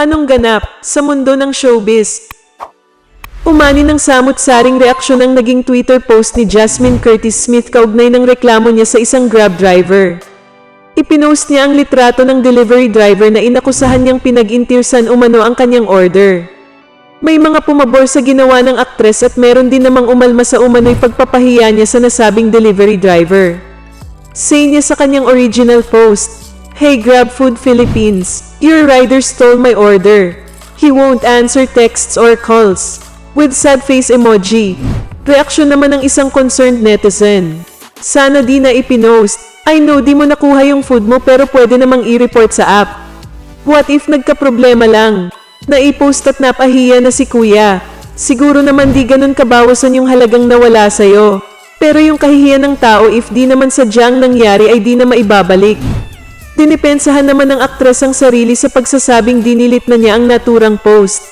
Anong ganap sa mundo ng showbiz? Umani ng samut-saring reaksyon ang naging Twitter post ni Jasmine Curtis Smith kaugnay ng reklamo niya sa isang Grab driver. Ipinost niya ang litrato ng delivery driver na inakusahan niyang pinag-intirsan umano ang kanyang order. May mga pumabor sa ginawa ng aktres at meron din namang umalma sa umano'y pagpapahiya niya sa nasabing delivery driver. Say niya sa kanyang original post, Hey Grab Food Philippines, your rider stole my order. He won't answer texts or calls. With sad face emoji. Reaksyon naman ng isang concerned netizen. Sana di na ipinost. I know di mo nakuha yung food mo pero pwede namang i-report sa app. What if nagka-problema lang? Naipost at napahiya na si kuya. Siguro naman di ganun kabawasan yung halagang nawala sa'yo. Pero yung kahihiyan ng tao if di naman sadyang nangyari ay di na maibabalik. Dinipensahan naman ng aktres ang sarili sa pagsasabing dinilit na niya ang naturang post.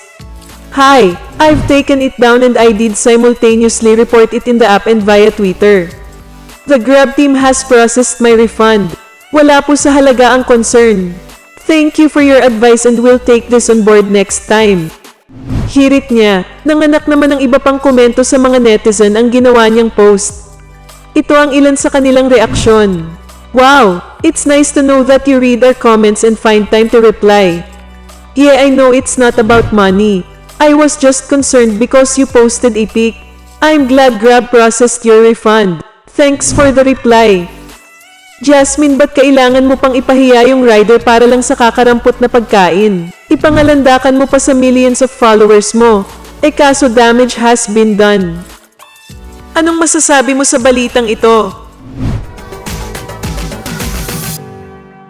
Hi, I've taken it down and I did simultaneously report it in the app and via Twitter. The Grab team has processed my refund. Wala po sa halaga ang concern. Thank you for your advice and we'll take this on board next time. Hirit niya, nanganak naman ng iba pang komento sa mga netizen ang ginawa niyang post. Ito ang ilan sa kanilang reaksyon. Wow, it's nice to know that you read our comments and find time to reply. Yeah, I know it's not about money. I was just concerned because you posted a pic. I'm glad Grab processed your refund. Thanks for the reply. Jasmine, ba't kailangan mo pang ipahiya yung rider para lang sa kakarampot na pagkain? Ipangalandakan mo pa sa millions of followers mo. Eh kaso damage has been done. Anong masasabi mo sa balitang ito?